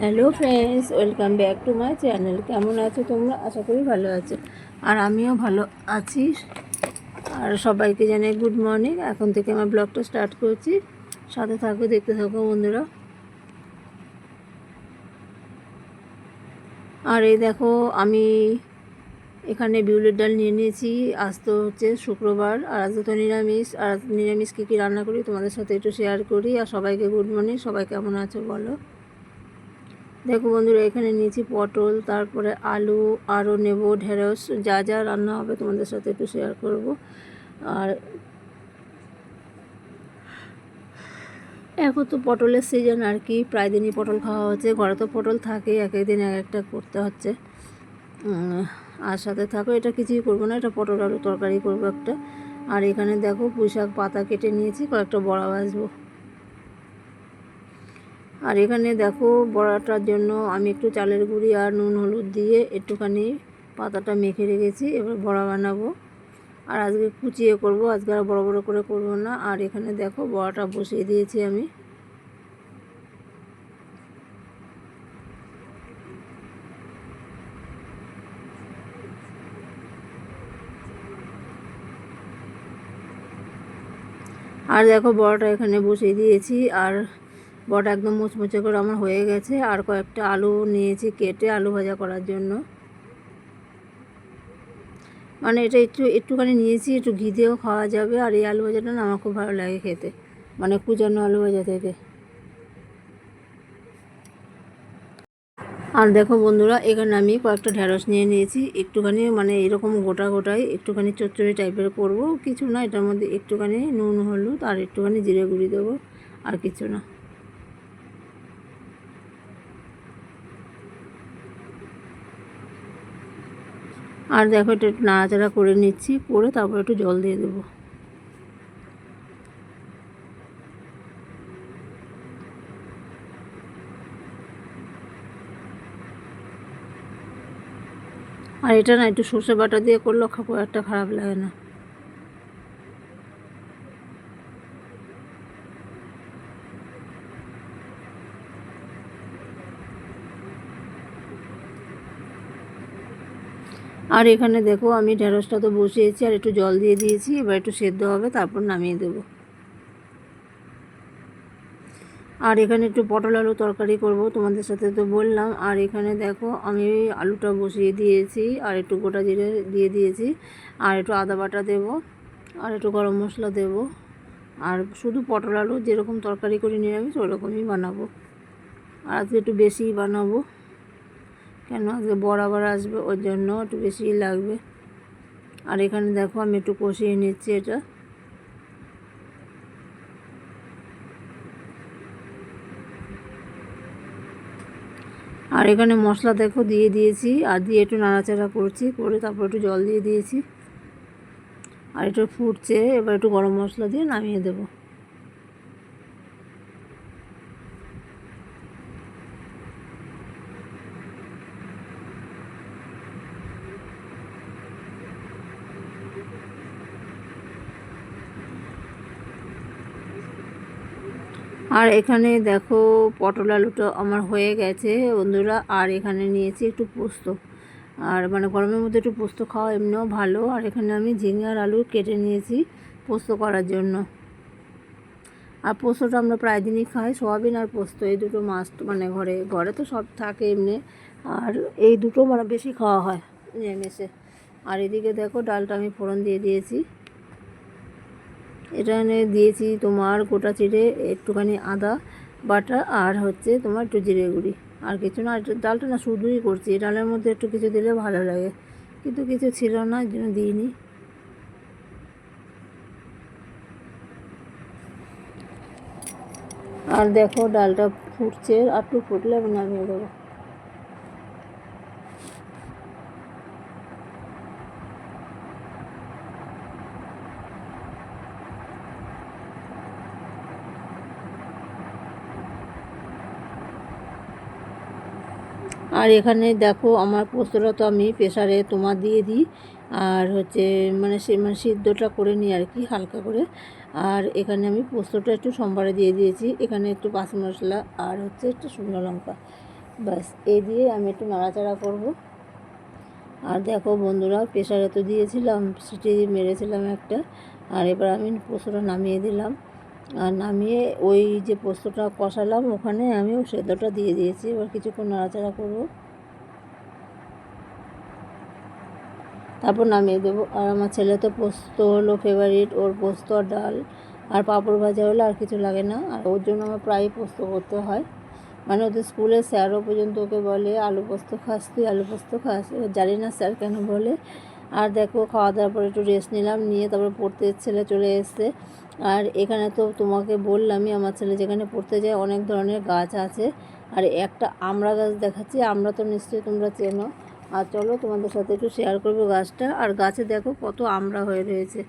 Hello friends welcome back to my channel কেমন আছো তোমরা? আশা করি ভালো আছো। আর আমিও ভালো আছি। আর সবাইকে জানাই গুড মর্নিং এখন থেকে আমার ব্লগটা স্টার্ট করছি। সাথে থাকো, দেখতে থাকো, বন্ধুরা। আর এই দেখো, আমি এখানে বিউলির ডাল নিয়ে নিয়েছি। আজ তো হচ্ছে শুক্রবার। আর আজকে তো নিরামিষ। আর নিরামিষ কী কী রান্না করি তোমাদের সাথে একটু শেয়ার করি। আর সবাইকে গুড মর্নিং সবাই কেমন আছো বলো। দেখো বন্ধুরা, এখানে নিয়েছি পটল, তারপরে আলু আরও নেব, ঢেঁড়স, যা যা রান্না হবে তোমাদের সাথে একটু শেয়ার করব। আর এখন তো পটলের সিজন আর কি, প্রায় দিনই পটল খাওয়া হচ্ছে। ঘরে তো পটল থাকে এক একদিন এক একটা করতে হচ্ছে। আর সাথে থাকো, এটা কিছুই করব না, এটা পটল আলু তরকারি করব একটা। আর এখানে দেখো পুঁইশাক পাতা কেটে নিয়েছি, কয়েকটা বড়া ভাজবো। আর এখানে দেখো বড়াটার জন্য আমি একটু চালের গুঁড়ি আর নুন হলুদ দিয়ে একটুখানি পাতাটা মেখে রেখেছি, এবার বড়া বানাবো। আর আজকে কুচিয়ে করব, আজকে আর বড় বড় করে করব না। আর এখানে দেখো বড়াটা বসিয়ে দিয়েছি আমি। আর দেখো বড়াটা এখানে বসিয়ে দিয়েছি। আর বড়া একদম মুচমুচে করে আমার হয়ে গেছে। আর কয়েকটা আলু নিয়েছি কেটে আলু ভাজা করার জন্য। মানে এটা একটু, একটুখানি নিয়েছি, একটু ঘি দিয়েও খাওয়া যাবে। আর এই আলু ভাজাটা না আমার খুব ভালো লাগে খেতে। মানে কুচানো আলু ভাজা থেকে। আর দেখো বন্ধুরা, এখানে আমি কয়েকটা ঢ্যাঁড়স নিয়ে নিয়েছি। একটুখানি মানে এরকম গোটা গোটাই, একটুখানি চচ্চড়ি টাইপের করব। কিছু না, এটার মধ্যে একটুখানি নুন, হলুদ, আর একটুখানি জিরে গুঁড়ি দেবো। আর কিছু না। আর দেখো এটা একটু নাড়াচাড়া করে নিচ্ছি করে তারপর একটু জল দিয়ে দেবো। আর এটা না একটু সর্ষে বাটা দিয়ে করলেও খাব, একটা খারাপ লাগে না। আর এখানে দেখো আমি ঢেঁড়সটা তো বসিয়েছি আর একটু জল দিয়ে দিয়েছি, এবার একটু সেদ্ধ হবে, তারপর নামিয়ে দেবো। আর এখানে একটু পটল আলু তরকারি করব, তোমাদের সাথে তো বললাম। আর এখানে দেখো আমি আলুটা বসিয়ে দিয়েছি, আর একটু গোটা জিরে দিয়ে দিয়েছি, আর একটু আদা বাটা দেব, আর একটু গরম মশলা দেব। আর শুধু পটল আলু যেরকম তরকারি করে নিরামিষ, ওরকমই বানাবো। আর একটু বেশিই বানাবো। কেন? আজকে বড় আসবে, ওর জন্য একটু বেশিই লাগবে। আর এখানে দেখো, আমি একটু কষিয়ে নিচ্ছি এটা। আর এখানে মশলা দেখো, দিয়ে দিয়েছি। আর দিয়ে একটু নাড়াচাড়া করছি, করে তারপর একটু জল দিয়ে দিয়েছি। আর একটু ফুটছে, এবার একটু গরম মশলা দিয়ে নামিয়ে দেবো। আর এখানে দেখো পটল আলুটা আমার হয়ে গেছে বন্ধুরা, আর এখানে নিয়েছি একটু পোস্ত। আর মানে গরমের মধ্যে একটু পোস্ত খাওয়া এমনিও ভালো, আর এখানে আমি ঝিঙে আর আলু কেটে নিয়েছি পোস্ত করার জন্য। আর পোস্তটা আমরা প্রায় দিনই খাই, সোয়াবিন আর পোস্ত, এই দুটো মাছ মানে ঘরে ঘরে তো সব থাকে এমনি। আর এই দুটো মানে বেশি খাওয়া হয় নিরামিষে। আর এদিকে দেখো ডালটা আমি ফোড়ন দিয়ে দিয়েছি। এখানে দিয়েছি তোমার গোটা চিড়ে, একটুখানি আদা, বাটা আর হচ্ছে তোমার একটু জিরে গুঁড়ি। আর কিছু না ডালটা না শুধুই করছি ডালের মধ্যে একটু কিছু দিলে ভালো লাগে। কিন্তু কিছু ছিল না, এই জন্য দিইনি। আর দেখো, ডালটা ফুটছে, আর একটু ফুটলে নামিয়ে দেবো। আর এখানে দেখো আমার পোস্তটা তো আমি প্রেশারে তোমার দিয়ে দিই। আর হচ্ছে মানে সে মানে সিদ্ধটা করে নিই আর কি হালকা করে। আর এখানে আমি পোস্তটা একটু সোমবারে দিয়ে দিয়েছি। এখানে একটু পাঁচ মশলা আর হচ্ছে একটু শুকনো লঙ্কা। ব্যাস এই দিয়ে আমি একটু নাড়াচাড়া করব। আর দেখো বন্ধুরা প্রেশারে তো দিয়েছিলাম, সিটি মেরেছিলাম একটা। আর এবার আমি পোস্তটা নামিয়ে দিলাম। আর নামিয়ে ওই যে পোস্তটা কষালাম, ওখানে আমি সেদ্ধটা দিয়ে দিয়েছি। এবার কিছুক্ষণ নাড়াচাড়া করব। তারপর নামিয়ে দেবো। আর আমার ছেলে তো পোস্ত হলো ফেভারিট ওর পোস্ত আর ডাল। আর পাঁপড় ভাজা হলে আর কিছু লাগে না। আর ওর জন্য আমার প্রায়ই পোস্ত করতে হয়। মানে ওদের স্কুলে স্যারও পর্যন্ত ওকে বলে, আলু পোস্ত খাস তুই, আলু পোস্ত খাস। এবার জানি না স্যার কেন বলে। আর দেখো, খাওয়া দাওয়ার পরে একটু রেস্ট নিলাম, নিয়ে তারপর পড়তে ছেলে চলে এসছে। আর এখানে তো তোমাকে বললামই, আমার ছেলে যেখানে পড়তে যায় অনেক ধরনের গাছ আছে। আর একটা আমড়া গাছ দেখাচ্ছি, আমরা তো নিশ্চয়ই তোমরা চেনো। আর চলো তোমাদের সাথে একটু শেয়ার করব গাছটা। আর গাছে দেখো কত আমড়া হয়ে রয়েছে।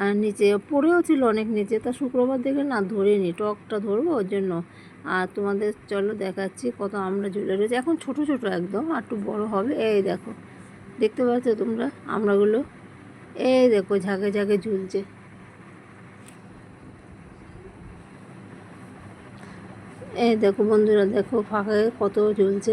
আর নিচে পড়েও ছিল অনেক নিচে, তা শুক্রবার দেখে না ধরিনি, টকটা ধরবো ওর জন্য। আর তোমাদের চলো দেখাচ্ছি কত আমরা ঝুলে রয়েছে। এখন ছোট ছোট একদম, আর একটু বড় হবে। এই দেখো, দেখতে পাচ্ছ তোমরা, আমরাগুলো? এই দেখো, ঝাঁকে ঝাঁকে ঝুলছে। এই দেখো বন্ধুরা, দেখো ফাঁকে কত ঝুলছে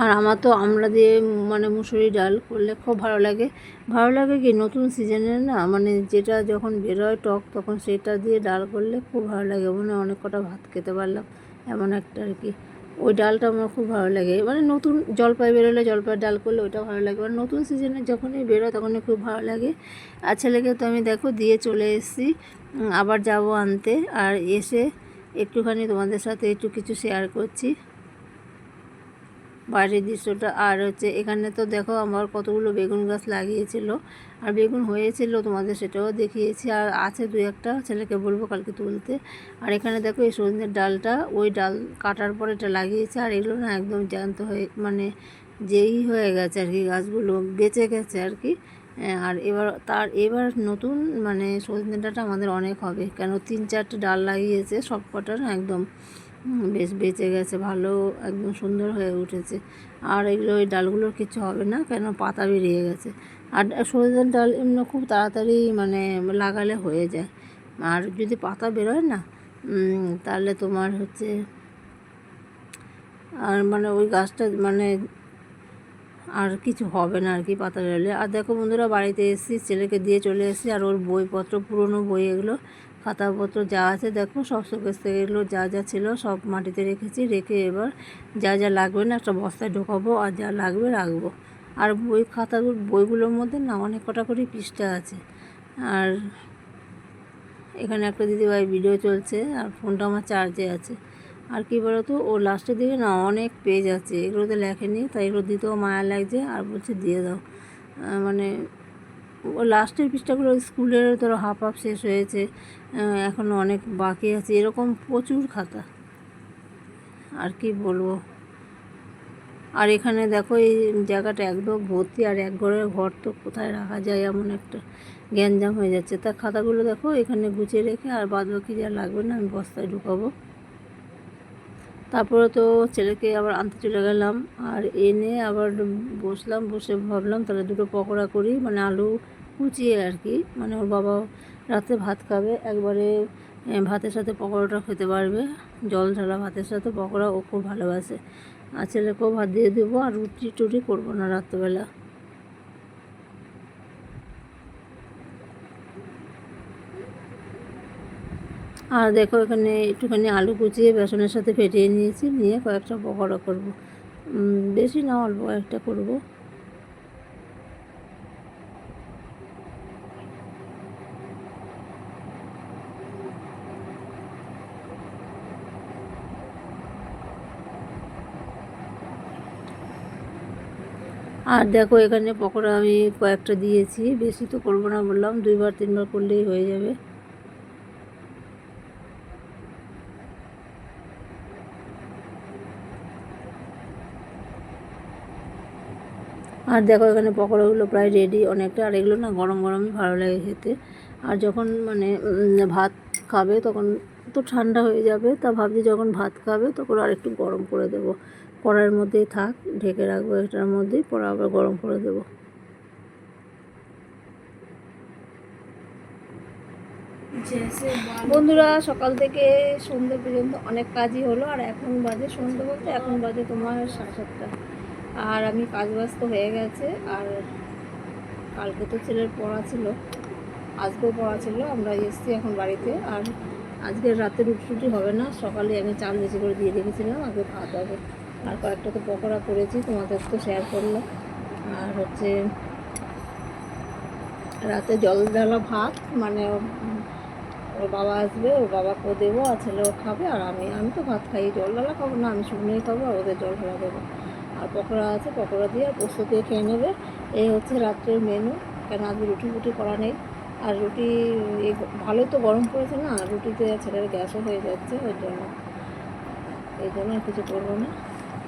আর আমার তো আমরা দিয়ে মানে মুসুরি ডাল করলে খুব ভালো লাগে। ভালো লাগে কি? নতুন সিজনে না মানে যেটা যখন বেরোয় টক, তখন সেটা দিয়ে ডাল করলে খুব ভালো লাগে। মানে অনেক কটা ভাত খেতে পারলাম, এমন একটা আর কি। ওই ডালটা আমার খুব ভালো লাগে। মানে নতুন জলপাই বেরোলে জলপাই ডাল করলে ওইটা ভালো লাগে। মানে নতুন সিজনে যখনই বেরোয় তখনই খুব ভালো লাগে। আর ছেলেকে তো আমি দেখো দিয়ে চলে এসেছি। আবার যাব আনতে। আর এসে একটুখানি তোমাদের সাথে একটু কিছু শেয়ার করছি। বাইরের দৃশ্যটা। আর হচ্ছে এখানে তো দেখো আমার কতগুলো বেগুন গাছ লাগিয়েছিল। আর বেগুন হয়েছিল, তোমাদের সেটাও দেখিয়েছি। আর আছে দু একটা ছেলেকে বলব কালকে তুলতে। আর এখানে দেখো এই সজনের ডালটা, ওই ডাল কাটার পর এটা লাগিয়েছে। আর এগুলো না একদম জ্যান্ত হয়ে মানে যেই হয়ে গেছে আর কি, গাছগুলো বেঁচে গেছে আর কি। আর এবার তার, এবার নতুন মানে সজনে ডালটা আমাদের অনেক হবে। কেন তিন চারটে ডাল লাগিয়েছে সব কটা না একদম বেশ বেঁচে গেছে, ভালো, একদম সুন্দর হয়ে উঠেছে। আর এগুলো, ওই ডালগুলোর কিছু হবে না, কেন পাতা বেরিয়ে গেছে। আর সজনের ডাল এমনি খুব তাড়াতাড়ি মানে লাগালে হয়ে যায়। আর যদি পাতা বেরোয় না তাহলে তোমার হচ্ছে, আর মানে ওই গাছটা মানে আর কিছু হবে না আর কি পাতা বেরোলে। আর দেখো বন্ধুরা, বাড়িতে এসেছি, ছেলেকে দিয়ে চলে এসেছি, আর ওর বইপত্র, পুরনো বই এগুলো খাতাপত্র যা আছে দেখো, সব শোকেস থেকে এগুলো যা যা ছিল সব মাটিতে রেখেছি। রেখে এবার যা যা লাগবে না একটা বস্তায় ঢোকাবো আর যা লাগবে রাখব। আর বই খাতাগুলো, বইগুলোর মধ্যে না অনেক কটা করে পৃষ্ঠা আছে। আর এখানে একটা দিদিভাই ভিডিও চলছে আর ফোনটা আমার চার্জে আছে। আর কি বলতো, ও লাস্টের দিকে না অনেক পেজ আছে। এগুলো এগুলোতে লেখেনি, তাই এগুলো দিতেও মায়া লাগছে আর বলছে দিয়ে দাও। মানে লাস্টের পৃষ্ঠাগুলো স্কুলের ধরো হাফ হাফ শেষ হয়েছে এখনও অনেক বাকি আছে, এরকম প্রচুর খাতা। আর কি বলব? আর এখানে দেখো এই জায়গাটা একদম ভর্তি, আর এক ঘরের ঘর তো কোথায় রাখা যায় এমন একটা গ্যাঞ্জাম হয়ে যাচ্ছে। তা খাতাগুলো দেখো, এখানে গুছিয়ে রেখে আর বাদ বাকি যা লাগবে না আমি বস্তায় ঢুকাবো। তারপরে তো ছেলেকে আবার আনতে চলে গেলাম, আর এনে আবার বসলাম, বসে ভাবলাম তাহলে দুটো পকোড়া করি মানে আলু কুচিয়ে আর কি। মানে ওর বাবা রাতে ভাত খাবে, একবারে ভাতের সাথে পকোড়াটা খেতে পারবে। জল ঝালা ভাতের সাথে পকোড়া ও খুব ভালোবাসে। আর ছেলেকেও ভাত দিয়ে দেবো, আর রুটি টুটি করব না রাত্রেবেলা। আর দেখো এখানে একটুখানি আলু কুচিয়ে বেসনের সাথে ফেটিয়ে নিয়েছি, নিয়ে কয়েকটা পকোড়া করব। বেশি না, অল্প কয়েকটা করব। আর দেখো এখানে পকোড়া আমি কয়েকটা দিয়েছি। বেশি তো করব না বললাম, দুইবার, তিনবার করলেই হয়ে যাবে। আর দেখো এখানে পকোড়াগুলো প্রায় রেডি অনেকটা। আর এগুলো না গরম গরমই ভালো লাগে খেতে। আর যখন মানে ভাত খাবে তখন তো ঠান্ডা হয়ে যাবে। তা ভাবছি যখন ভাত খাবে তখন আর একটু গরম করে দেবো। কড়াইয়ের মধ্যেই থাক, ঢেকে রাখব এটার মধ্যেই, পরে আবার গরম করে দেবো। বন্ধুরা, সকাল থেকে সন্ধ্যে পর্যন্ত অনেক কাজই হলো, আর এখন বাজে সন্ধ্যে বলতে এখন বাজে তোমার সাড়ে সাতটা। আর আমি কাজ ব্যস্ত হয়ে গেছে, আর কালকে তো ছেলের পড়া ছিল, আজকেও পড়া ছিল, আমরা এসছি এখন বাড়িতে, আর আজকে রাতে রুটি হবে না, সকালে আমি চাল বেশি করে দিয়ে রেখেছিলাম, আগে খাওয়াতে হবে। আর কয়েকটা তো পকোড়া করেছি, তোমাদের তো শেয়ার করলাম। আর হচ্ছে রাতে জল ঢালা ভাত মানে ওর বাবা আসবে, ওর বাবাকেও দেবো, আর ছেলেও খাবে, আর আমি আমি তো ভাত খাই জল ঢালা খাব না, আমি শুকনোই খাব, আর ওদের জল ঢালা দেবো। আর পকোড়া আছে, পকোড়া দিয়ে আর পোস্ত দিয়ে খেয়ে নেবে। এই হচ্ছে রাত্রের মেনু কেন আজকে রুটি ফুটি করা নেই। আর রুটি ভালোই তো গরম পড়েছে না রুটিতে ছেলের গ্যাসও হয়ে যাচ্ছে, ওই জন্য, এই জন্য আর কিছু করব না।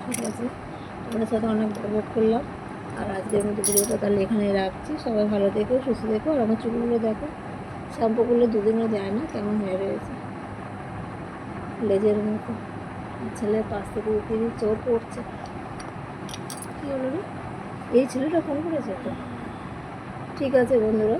ঠিক আছে? তোমাদের সাথে অনেক গল্প করলাম। আর আজকের মতো ভিডিওটা তাহলে এখানে রাখছি। সবাই ভালো দেখো সুস্থ দেখো আর আমার চুলগুলো দেখো, শ্যাম্পু করলে দুদিনও যায় না, কেমন হয়ে রয়েছে? লেজের মতো। ছেলের পাশ থেকে দিয়ে চোর পড়ছে। কী হলো রে? এই ছেলেটা ফোন করেছে তো? ঠিক আছে বন্ধুরা।